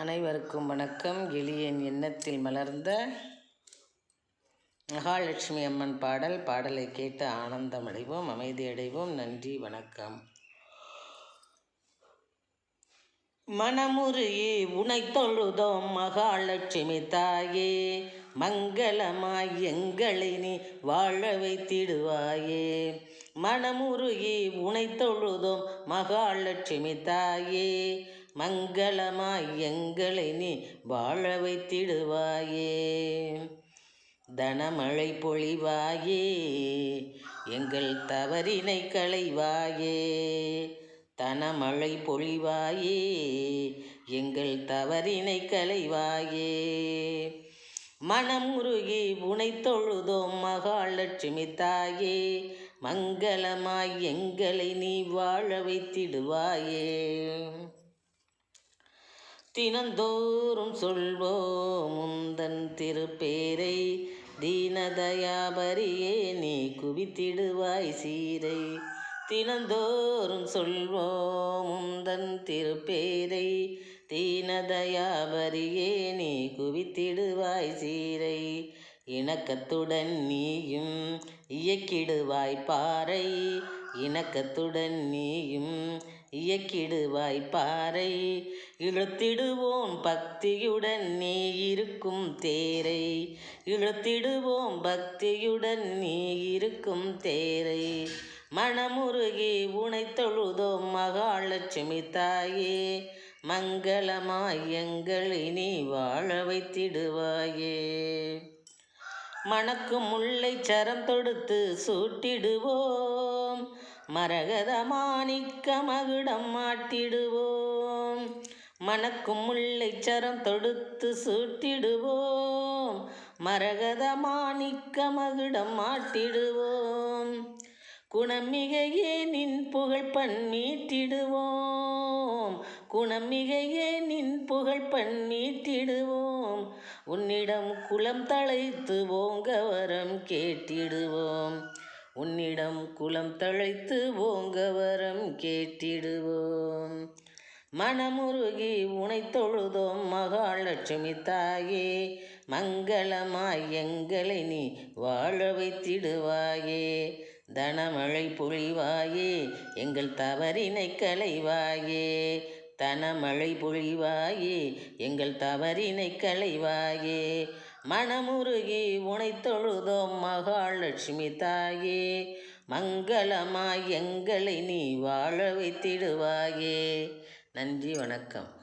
அனைவருக்கும் வணக்கம். எளியன் எண்ணத்தில் மலர்ந்த மகாலட்சுமி அம்மன் பாடல். பாடலை கேட்டு ஆனந்தம் அடைவோம் அமைதி அடைவோம். நன்றி வணக்கம். மனமுறையே உனை தொழுதோம் மகாலட்சுமி தாயே. மங்களமாய் எங்களை நீ வாழ வைத்திடுவாயே. மனமுருகி உனை தொழுதோம் மகாலட்சுமி தாயே. மங்களமாய் எங்களை நீ வாழ வைத்திடுவாயே. தனமழை பொழிவாயே எங்கள் தவறினை களைவாயே. தனமழை பொழிவாயே எங்கள் தவறினை களைவாயே. மனம் உருகி உனை தொழுதோம் மகாலட்சுமி தாயே. மங்களமாய் எங்களை நீ வாழ வைத்திடுவாயே. தினந்தோறும் சொல்வோம் முந்தன் திருப்பேரை தீனதயாபரியே நீ குவித்திடுவாய் சீரை. தினந்தோறும் சொல்வோம் முந்தன் திருப்பேரை தீனதயாபரியே நீ குவித்திடுவாய் சீரை. இணக்கத்துடன் நீயும் இயக்கிடுவாய் பாறை இணக்கத்துடன் நீயும் இயக்கிடுவாய் பாறை. இழுத்திடுவோம் பக்தியுடன் நீ இருக்கும் தேரை. இழுத்திடுவோம் பக்தியுடன் நீ இருக்கும் தேரை. மனமுருகி உனை தொழுதோம் மகாலட்சுமி தாயே. மங்களமாய் எங்கள் இனி வாழ வைத்திடுவாயே. மணக்கு முல்லை சரம் தொடுத்து சூட்டிடுவோம். மரகத மாணிக்க மகுடம் மாட்டிடுவோம். மணக்கும் முல்லை சரம் தொடுத்து சூட்டிடுவோம். மரகத மாணிக்க மகுடம் மாட்டிடுவோம். குணமிகையே நின் புகழ் பண்ணீட்டிடுவோம். குணமிகையே நின் புகழ் பண்ணீட்டிடுவோம். உன்னிடம் குளம் தழைத்து ஓங்க வரம் கேட்டிடுவோம். உன்னிடம் குலம் தழைத்து ஓங்க வரம் கேட்டிடுவோம். மனமுருகி உனை தொழுதோம் மகாலட்சுமி தாயே. மங்களமாய் எங்களை நீ வாழ வைத்திடுவாயே. தனமழை பொழிவாயே எங்கள் தவறினை களைவாயே. தனமழை பொழிவாயே எங்கள் தவறினை களைவாயே. மனமுருகி உனை தொழுதோம் மகாலட்சுமி தாயே. மங்களமாய் எங்களை நீ வாழ வைத்திடுவாயே. நன்றி வணக்கம்.